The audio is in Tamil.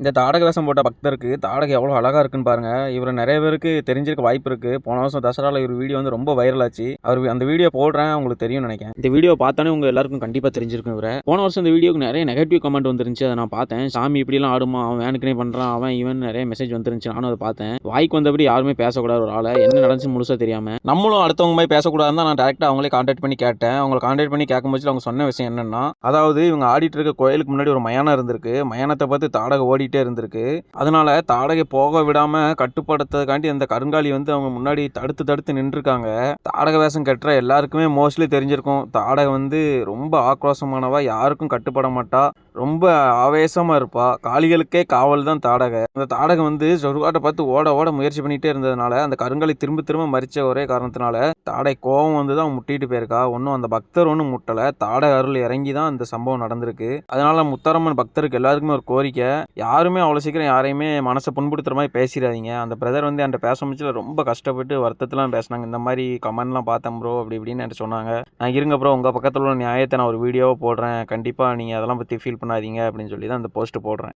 இந்த தாடக வேஷம் போட்ட பக்தருக்கு தாடகை எவ்வளோ அழகாக இருக்குன்னு பாருங்கள் இவர் நிறைய பேருக்கு தெரிஞ்சிருக்க வாய்ப்பு இருக்குது போன வருஷம் தசராவில் இவர் வீடியோ வந்து ரொம்ப வைரல் ஆச்சு. அவர் அந்த வீடியோ போடுறேன் உங்களுக்கு தெரியும் நினைக்கிறேன். இந்த வீடியோ பார்த்தானே உங்கள் எல்லாருக்கும் கண்டிப்பாக தெரிஞ்சிருக்கும் இவரை. போன வருஷம் இந்த வீடியோக்கு நிறைய நெகட்டிவ் கமெண்ட் வந்துருந்துச்சு. அதை நான் பார்த்தேன். சாமி இப்படிலாம் ஆடுமா? அவன் வேனுக்குனே பண்ணுறான் அவன் இவன் நிறைய மெசேஜ் வந்துருந்துச்சு. நானும் அதை பார்த்தேன். வாய்க்கு வந்தபடி யாருமே பேசக்கூடாது ஒரு ஆளை. என்ன நடந்துச்சு முழுசாக தெரியாமல் நம்மளும் அடுத்தவங்க மாதிரி பேசக்கூடாதுன்னு தான் நான் டேரெக்டாக அவங்களே கான்டாக்ட் பண்ணி கேட்டேன். அவங்களை கான்டாக்ட் பண்ணி கேட்கும்போது அவங்க சொன்ன விஷயம் என்னன்னா அதாவது இவங்க ஆடிட்டு இருக்க கோயிலுக்கு முன்னாடி ஒரு மயானம் இருந்திருக்கு. மயானத்தை பார்த்து தாடகை ஓடிட்டே இருந்திருக்கு. அதனால தாடகை போக விடாம கட்டுப்படுத்துறதுக்காண்டி அந்த கருங்காலி வந்து அவங்க முன்னாடி தடுத்து தடுத்து நின்றுருக்காங்க. தாடக வேஷம் கட்டுற எல்லாருக்குமே மோஸ்ட்லி தெரிஞ்சிருக்கும். தாடகை வந்து ரொம்ப ஆக்ரோஷமானவா யாருக்கும் கட்டுப்பட மாட்டா. ரொம்ப ஆவேசமாக இருப்பா. காளிகளுக்கே காவல் தான் தாடகை. அந்த தாடகை வந்து சொர்க்காட்டை பார்த்து ஓட ஓட முயற்சி பண்ணிட்டே இருந்ததுனால அந்த கருங்காலி திரும்ப திரும்ப மறிச்ச ஒரே காரணத்தினால தாடை கோவம் வந்து தான் முட்டிட்டு போயிருக்கா. ஒன்றும் அந்த பக்தர் ஒன்றும் முட்டலை. தாடை அருள் இறங்கி தான் இந்த சம்பவம் நடந்திருக்கு. அதனால முத்தாரம்மன் பக்தருக்கு எல்லாருக்குமே ஒரு கோரிக்கை. யார் யாருமே அவ்வளோ சீக்கிரம் யாரையுமே மனசை புண்படுத்துகிற மாதிரி பேசிடாதீங்க. அந்த பிரதர் வந்து என்கிட்ட பேச முடிச்சில் ரொம்ப கஷ்டப்பட்டு வருத்தத்தெலாம் பேசினாங்க. இந்த மாதிரி கமெண்ட்லாம் பார்த்தேன் ப்ரோ அப்படி இப்படின்னு என்கிட்ட சொன்னாங்க. நான் இருங்க ப்ரோ உங்கள் பக்கத்தில் உள்ள நியாயத்தை நான் ஒரு வீடியோவை போடுறேன். கண்டிப்பாக நீங்கள் அதெல்லாம் பற்றி ஃபீல் பண்ணாதீங்க அப்படின்னு சொல்லி தான் அந்த போஸ்ட்டு போடுறேன்.